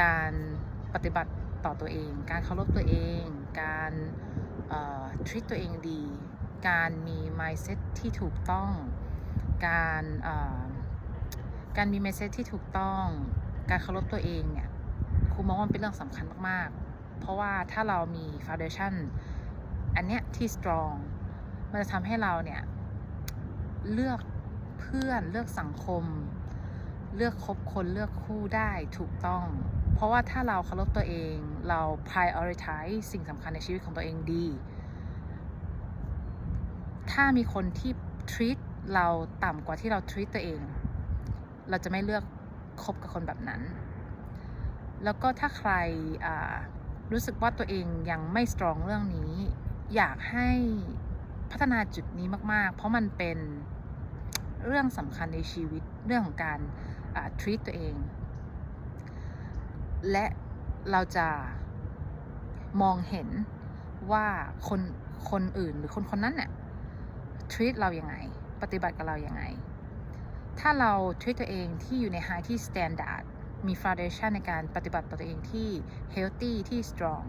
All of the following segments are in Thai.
การปฏิบัติต่อตัวเอง การเคารพตัวเอง การทริตตัวเองดี การมี mindset ที่ถูกต้อง การการมี mindset ที่ถูกต้อง การเคารพตัวเองเนี่ยครูมองว่าเป็นเรื่องสำคัญมากๆ เพราะว่าถ้าเรามี foundation อันเนี้ยที่ strong มันจะทำให้เราเนี่ยเลือกเพื่อนเลือกสังคม เลือกคบคนเลือกคู่ได้ถูกต้อง เพราะว่าถ้าเราเคารพตัวเองเรา prioritize สิ่งสำคัญในชีวิตของตัวเองดี ถ้ามีคนที่ treat เราต่ำกว่าที่เรา treat ตัวเอง เราจะไม่เลือกคบกับคนแบบนั้น แล้วก็ถ้าใครรู้สึกว่าตัวเองยังไม่ strong เรื่องนี้ อยากให้พัฒนาจุดนี้มาก ๆ เพราะมันเป็นเรื่องสำคัญในชีวิตเรื่องของการ อ่า treat ตัวเอง และเราจะมองเห็นว่าคนคนอื่นหรือคนคนนั้นเนี่ย treat เรายัางไง ปฏิบัติกับเรายัางไง ถ้าเรา treat ตัวเองที่อยู่ใน high ที่ standard มี foundation ในการปฏิบัติต่อตัวเองที่ healthy ที่ strong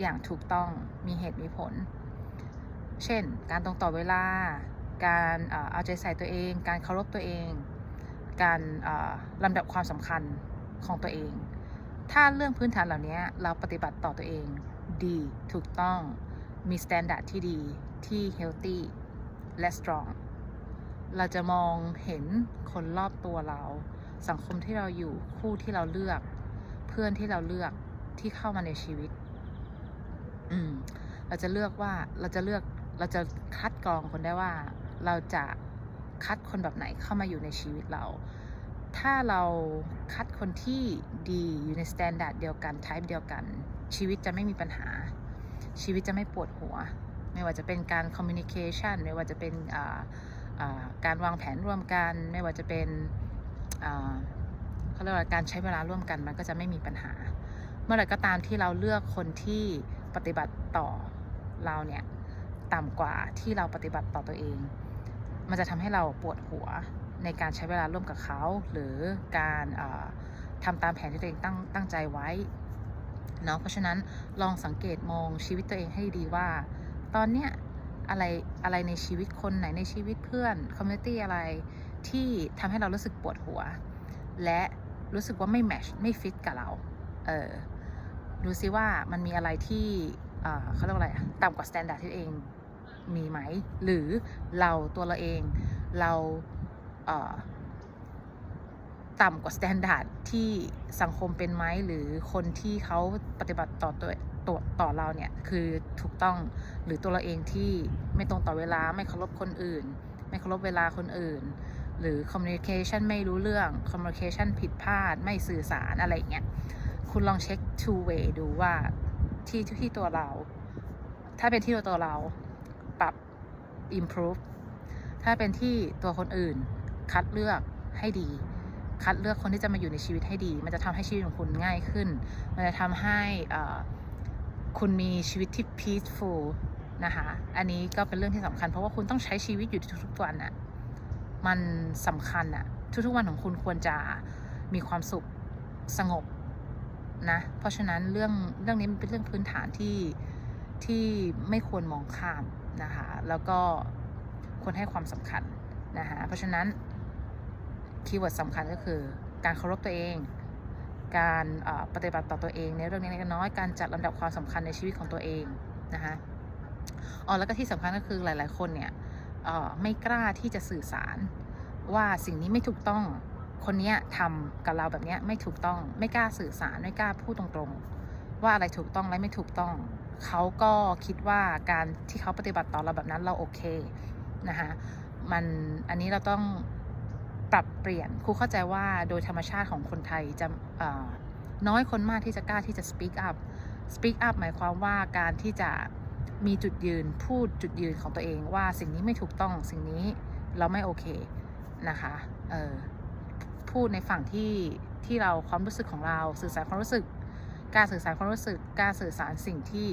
อย่างถูกต้องมีเหตุมีผล เช่น การตรงต่อเวลา การเอาใจใส่ตัวเอง การเคารพตัวเอง การลำดับความสำคัญของตัวเอง ถ้าเรื่องพื้นฐานเหล่านี้เราปฏิบัติต่อตัวเองดีถูกต้องมี standard ที่ดีที่ healthy และ strong เราจะมองเห็นคนรอบตัวเรา สังคมที่เราอยู่คู่ที่เราเลือก เพื่อนที่เราเลือกที่เข้ามาในชีวิต อืม เราจะเลือกว่าเราจะเลือกเราจะคัดกรองคนได้ว่า เราจะ คัดคนแบบไหนเข้ามาอยู่ในชีวิตเรา ถ้าเราคัดคนที่ดีอยู่ในสแตนดาร์ดเดียวกันไทป์เดียวกัน ชีวิตจะไม่มีปัญหา ชีวิตจะไม่ปวดหัว ไม่ว่าจะเป็นการคอมมิ n นิเคชันไม่ว่าจะเป็นการวางแผนร่วมกัน ไม่ว่าจะเป็นเขาเรียกว่าการใช้เวลาร่วมกันมันก็จะไม่มีปัญหา เมื่อไหร่ก็ตามที่เราเลือกคนที่ปฏิบัติต่อเราเนี่ยต่ำกว่าที่เราปฏิบัติต่อตัวเอง มันจะทำให้เราปวดหัวในการใช้เวลาร่วมกับเขา หรือการเอ่อทำตามแผนที่ตัวเองตั้งตั้งใจไว้เนาะเพราะฉะนั้นลองสังเกตมองชีวิตตัวเองให้ดีว่า ตอนเนี้ยอะไรอะไรในชีวิตคนไหนในชีวิตเพื่อนคอมมูนิตี้อะไรที่ทำให้เรารู้สึกปวดหัว และรู้สึกว่าไม่แมชไม่ฟิตกับเราเออดูซิว่ามันมีอะไรที่เเขาเรียกว่าอะไรต่ำกว่าสแตนดาร์ดที่ตัวเอง มีไหม หรือเราตัวเราเองเราเต่ำกว่าสแตนดาร์ดที่สังคมเป็นไหมหรือคนที่เขาปฏิบัติต่อตัวตัวต่อเราเนี่ยคือถูกต้องหรือตัวเราเองที่ไม่ตรงต่อเวลาไม่เคารพคนอื่น ไม่เคารพเวลาคนอื่น หรือ communication ไม่รู้เรื่อง communication ผิดพลาดไม่สื่อสารอะไรเงี้ยคุณลองเช็ค two way ดูว่าที่ที่ตัวเรา ถ้าเป็นที่ตัวเรา improve ถ้าเป็นที่ตัวคนอื่นคัดเลือกให้ดี คัดเลือกคนที่จะมาอยู่ในชีวิตให้ดี มันจะทำให้ชีวิตของคุณง่ายขึ้น มันจะทำให้คุณมีชีวิตที่ peaceful นะคะ อันนี้ก็เป็นเรื่องที่สำคัญ เพราะว่าคุณต้องใช้ชีวิตอยู่ทุกๆวันอะมันสำคัญอะทุกๆวันของคุณควรจะมีความสุขสงบนะ เพราะฉะนั้นเรื่องเรื่องนี้มันเป็นเรื่องพื้นฐานที่ ที่ไม่ควรมองข้ามนะคะแล้วก็ควรให้ความสำคัญนะคะเพราะฉะนั้นคีย์เวิร์ดสำคัญก็คือการเคารพตัวเอง การปฏิบัติต่อตัวเองในเรื่องเล็กน้อยการจัดลำดับความสำคัญในชีวิตของตัวเองนะคะอ๋อแล้วก็ที่สำคัญก็คือหลาย ๆ คนเนี่ยไม่กล้าที่จะสื่อสารว่าสิ่งนี้ไม่ถูกต้องคนนี้ทำกับเราแบบนี้ไม่ถูกต้อง ไม่กล้าสื่อสารไม่กล้าพูดตรงๆ ว่าอะไรถูกต้องและไม่ถูกต้อง เขาก็คิดว่าการที่เขาปฏิบัติต่อเราแบบนั้นเราโอเคนะคะมันอันนี้เราต้องปรับเปลี่ยนครูเข้าใจว่าโดยธรรมชาติของคนไทยจะน้อยคนมากที่จะกล้าที่จะ speak up speak up หมายความว่าการที่จะมีจุดยืนพูดจุดยืนของตัวเองว่าสิ่งนี้ไม่ถูกต้องสิ่งนี้เราไม่โอเคนะคะเออพูดในฝั่งที่ที่เราความรู้สึกของเราสื่อสารความรู้สึก การสื่อสารความรู้สึก การสื่อสารสิ่งที่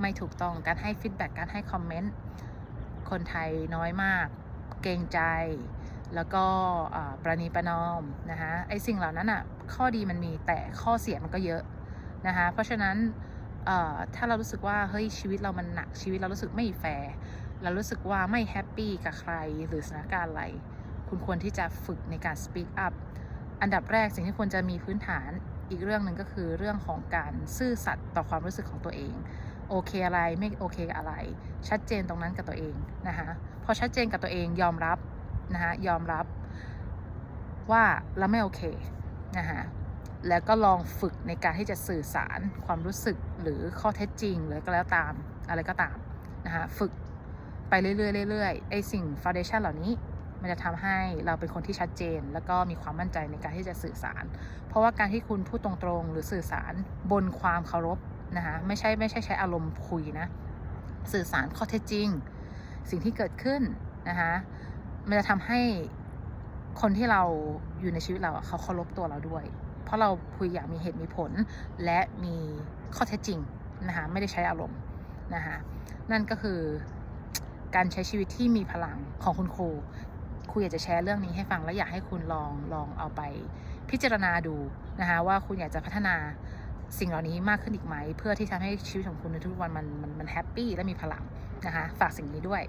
ไม่ถูกต้อง การให้ฟีดแบ็กการให้คอมเมนต์ คนไทยน้อยมาก เกรงใจ แล้วก็ประนีประนอมนะคะไอสิ่งเหล่านั้นอะ ข้อดีมันมีแต่ข้อเสียมันก็เยอะนะคะ เพราะฉะนั้นถ้าเรารู้สึกว่าเฮ้ยชีวิตเรามันหนักชีวิตเรารู้สึกไม่แฟร์เรารู้สึกว่าไม่แฮปปี้กับใครหรือสถานการณ์อะไร คุณควรที่จะฝึกในการ speak up อันดับแรกสิ่งที่ควรจะมีพื้นฐาน อีกเรื่องหนึ่งก็คือเรื่องของการซื่อสัตย์ต่อความรู้สึกของตัวเอง โอเคอะไรไม่โอเคอะไร ชัดเจนตรงนั้นกับตัวเองนะคะพอชัดเจนกับตัวเองยอมรับนะคะยอมรับว่าเราไม่โอเคนะคะแล้วก็ลองฝึกในการที่จะสื่อสารความรู้สึกหรือข้อเท็จจริงหรือก็แล้วตามอะไรก็ตามนะคะฝึกไปเรื่อยๆเรื่อยๆไอสิ่งฟ u n เดชันเหล่านี้ มันจะทำให้เราเป็นคนที่ชัดเจน แล้วก็มีความมั่นใจในการที่จะสื่อสาร เพราะว่าการที่คุณพูดตรงๆ หรือสื่อสารบนความเคารพนะคะไม่ใช่ไม่ใช่ใช้อารมณ์คุยนะ สื่อสารข้อเท็จจริง สิ่งที่เกิดขึ้นนะคะมันจะทำให้คนที่เราอยู่ในชีวิตเราเขาเคารพตัวเราด้วย เพราะเราคุยอย่างมีเหตุมีผล และมีข้อเท็จจริงนะคะไม่ได้ใช้อารมณ์นะคะนั่นก็คือการใช้ชีวิตที่มีพลังของคุณครู ครูอยากจะแชร์เรื่องนี้ให้ฟังและอยากให้คุณลองลองเอาไปพิจารณาดูนะคะว่าคุณอยากจะพัฒนาสิ่งเหล่านี้มากขึ้นอีกไหม เพื่อที่ทำให้ชีวิตของคุณในทุกวันมันมันมันแฮปปี้และมีพลังนะคะฝากสิ่งนี้ด้วย